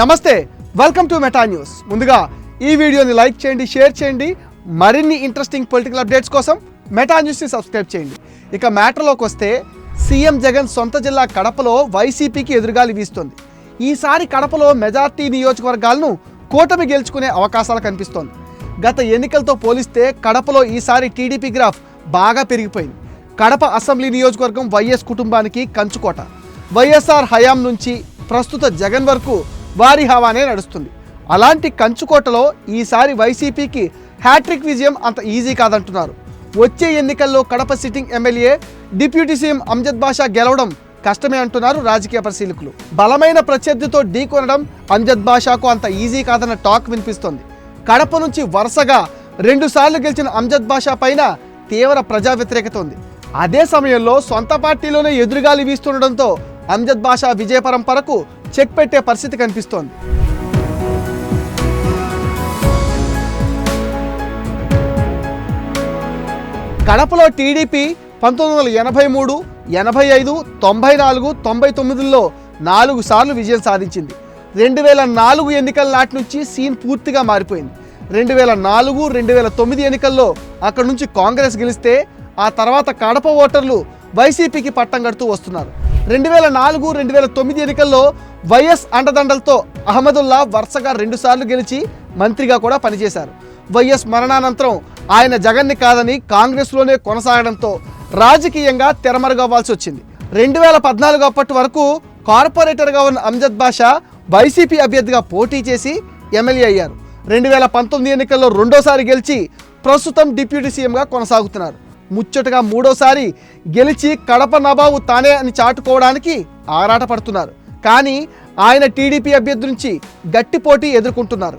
నమస్తే welcome to Meta news ముందుగా ఈ వీడియోని లైక్ చేయండి షేర్ చేయండి. మరిన్ని ఇంట్రెస్టింగ్ పొలిటికల్ అప్డేట్స్ కోసం మెటా న్యూస్ని సబ్స్క్రైబ్ చేయండి. ఇక మ్యాటర్లోకి వస్తే సీఎం జగన్ సొంత జిల్లా కడపలో వైసీపీకి ఎదురుగాలి వీస్తోంది. ఈసారి కడపలో మెజార్టీ నియోజకవర్గాలను కూటమి గెలుచుకునే అవకాశాలు కనిపిస్తోంది. గత ఎన్నికలతో పోలిస్తే కడపలో ఈసారి టీడీపీ గ్రాఫ్ బాగా పెరిగిపోయింది. కడప అసెంబ్లీ నియోజకవర్గం వైఎస్ కుటుంబానికి కంచుకోట. వైఎస్ఆర్ హయాం నుంచి ప్రస్తుత జగన్ వరకు వారి హవానే నడుస్తుంది. అలాంటి కంచుకోటలో ఈసారి వైసీపీకి హ్యాట్రిక్ విజయం అంత ఈజీ కాదంటున్నారు. వచ్చే ఎన్నికల్లో Kadapa sitting MLA deputy CM Amjad Basha గెలవడం కష్టమే అంటున్నారు రాజకీయ పరిశీలకులు. బలమైన ప్రత్యర్థితో ఢీకొనడం అంజద్ బాషాకు అంత ఈజీ కాదన్న టాక్ వినిపిస్తోంది. కడప నుంచి వరుసగా రెండుసార్లు గెలిచిన అంజద్ బాషా పైన తీవ్ర ప్రజా వ్యతిరేకత ఉంది అదే సమయంలో సొంత పార్టీలోనే ఎదురుగాలి వీస్తుండడంతో అంజద్ బాషా విజయ పరంపరకు చెక్ పెట్టే పరిస్థితి కనిపిస్తోంది. కడపలో టీడీపీ పంతొమ్మిది వందల ఎనభై మూడు ఎనభై ఐదు తొంభై నాలుగు తొంభై తొమ్మిదిలో నాలుగు సార్లు విజయం సాధించింది. రెండు వేల నాలుగు ఎన్నికల నాటి నుంచి సీన్ పూర్తిగా మారిపోయింది. రెండు వేల నాలుగు రెండు వేల తొమ్మిది ఎన్నికల్లో అక్కడ నుంచి కాంగ్రెస్ గెలిస్తే ఆ తర్వాత కడప ఓటర్లు వైసీపీకి పట్టం కడుతూ వస్తున్నారు. రెండు వేల నాలుగు రెండు వేల తొమ్మిది ఎన్నికల్లో వైఎస్ అండదండలతో అహ్మదుల్లా వరుసగా రెండుసార్లు గెలిచి మంత్రిగా కూడా పనిచేశారు. వైఎస్ మరణానంతరం ఆయన జగన్ని కాదని కాంగ్రెస్లోనే కొనసాగడంతో రాజకీయంగా తెరమరుగవ్వాల్సి వచ్చింది రెండు వేల పద్నాలుగు అప్పటి వరకు కార్పొరేటర్గా ఉన్న అంజద్ బాషా వైసీపీ అభ్యర్థిగా పోటీ చేసి ఎమ్మెల్యే అయ్యారు. రెండు వేల పంతొమ్మిది ఎన్నికల్లో రెండోసారి గెలిచి ప్రస్తుతం డిప్యూటీ సీఎంగా కొనసాగుతున్నారు. ముచ్చటగా మూడోసారి గెలిచి కడప నబాబు తానే అని చాటుకోవడానికి ఆరాటపడుతున్నారు. కానీ ఆయన టీడీపీ అభ్యర్థి నుంచి గట్టి పోటీ ఎదుర్కొంటున్నారు.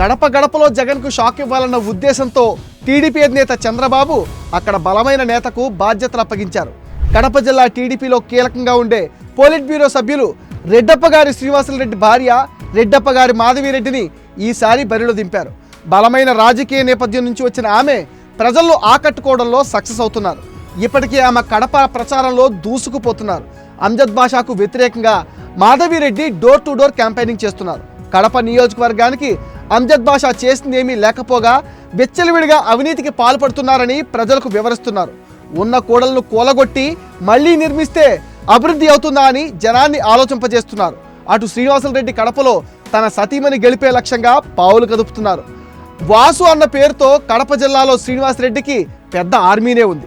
గడప గడపలో జగన్కు షాక్ ఇవ్వాలన్న ఉద్దేశంతో టీడీపీ అధినేత చంద్రబాబు అక్కడ బలమైన నేతకు బాధ్యతలు అప్పగించారు. కడప జిల్లా టీడీపీలో కీలకంగా ఉండే పోలిట్ బ్యూరో సభ్యులు రెడ్డప్ప గారి శ్రీనివాసులరెడ్డి భార్య రెడ్డప్ప గారి మాధవిరెడ్డిని ఈసారి బరిలో దింపారు. బలమైన రాజకీయ నేపథ్యం నుంచి వచ్చిన ఆమె ప్రజల్లో ఆకట్టుకోవడంలో సక్సెస్ అవుతున్నారు. ఇప్పటికే ఆమె కడప ప్రచారంలో దూసుకుపోతున్నారు. అంజద్ బాషాకు వ్యతిరేకంగా Madhavi Reddy door to door campaigning చేస్తున్నారు. కడప నియోజకవర్గానికి అంజద్ బాషా చేసింది ఏమీ లేకపోగా వెచ్చలివిడిగా అవినీతికి పాల్పడుతున్నారని ప్రజలకు వివరిస్తున్నారు. ఉన్న కూడలను కూలగొట్టి మళ్ళీ నిర్మిస్తే అభివృద్ధి అవుతుందా అని జనాన్ని ఆలోచింపజేస్తున్నారు. అటు శ్రీనివాసరెడ్డి కడపలో తన సతీమణి గెలిపే లక్ష్యంగా పావులు కదుపుతున్నారు. వాసు అన్న పేరుతో కడప జిల్లాలో శ్రీనివాసరెడ్డికి పెద్ద ఆర్మీనే ఉంది.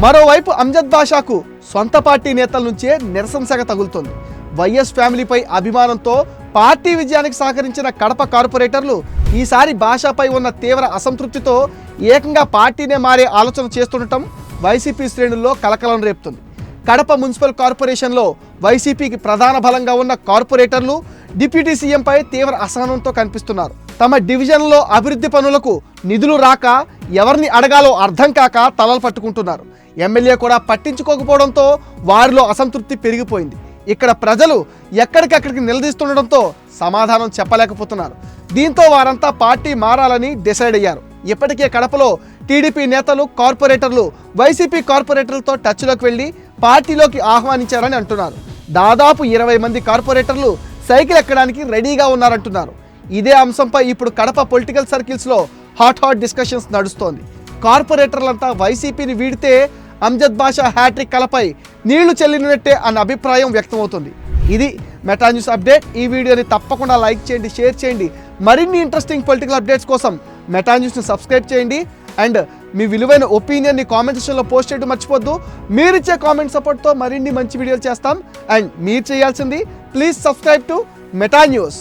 మరోవైపు అంజద్ బాషాకు సొంత పార్టీ నేతల నుంచే నిరసన తగులుతోంది. వైఎస్ ఫ్యామిలీపై అభిమానంతో పార్టీ విజయానికి సహకరించిన కడప కార్పొరేటర్లు ఈసారి భాషపై ఉన్న తీవ్ర అసంతృప్తితో ఏకంగా పార్టీనే మారే ఆలోచన చేస్తుండటం వైసీపీ శ్రేణుల్లో కలకలం రేపుతుంది. కడప మున్సిపల్ కార్పొరేషన్లో వైసీపీకి ప్రధాన బలంగా ఉన్న కార్పొరేటర్లు డిప్యూటీ సీఎంపై తీవ్ర అసహనంతో కనిపిస్తున్నారు. తమ డివిజన్లో అభివృద్ధి పనులకు నిధులు రాక ఎవరిని అడగాలో అర్థం కాక తలలు పట్టుకుంటున్నారు. ఎమ్మెల్యే కూడా పట్టించుకోకపోవడంతో వారిలో అసంతృప్తి పెరిగిపోయింది. ఇక్కడ ప్రజలు ఎక్కడికక్కడికి నిలదీస్తుండడంతో సమాధానం చెప్పలేకపోతున్నారు. దీంతో వారంతా పార్టీ మారాలని డిసైడ్ అయ్యారు. ఇప్పటికే కడపలో టీడీపీ నేతలు కార్పొరేటర్లు వైసీపీ కార్పొరేటర్లతో టచ్లోకి వెళ్ళి పార్టీలోకి ఆహ్వానించారని అంటున్నారు. దాదాపు ఇరవై మంది కార్పొరేటర్లు సైకిల్ ఎక్కడానికి రెడీగా ఉన్నారంటున్నారు. ఇదే అంశంపై ఇప్పుడు కడప పొలిటికల్ సర్కిల్స్లో హాట్ హాట్ డిస్కషన్స్ నడుస్తోంది. కార్పొరేటర్లంతా వైసీపీని వీడితే అంజద్ బాషా హ్యాట్రిక్ కలపై నీళ్ళు చెల్లినట్టే అన్న అభిప్రాయం వ్యక్తమవుతుంది. ఇది మెటా న్యూస్ అప్డేట్. ఈ వీడియోని తప్పకుండా లైక్ చేయండి షేర్ చేయండి. మరిన్ని ఇంట్రెస్టింగ్ పొలిటికల్ అప్డేట్స్ కోసం మెటా న్యూస్ని సబ్స్క్రైబ్ చేయండి. అండ్ మీ విలువైన ఒపీనియన్ని కామెంట్ సెక్షన్లో పోస్ట్ చేయడం మర్చిపోద్దు. మీరిచ్చే కామెంట్ సపోర్ట్తో మరిన్ని మంచి వీడియోలు చేస్తాం. అండ్ మీరు చేయాల్సింది please subscribe to Meta news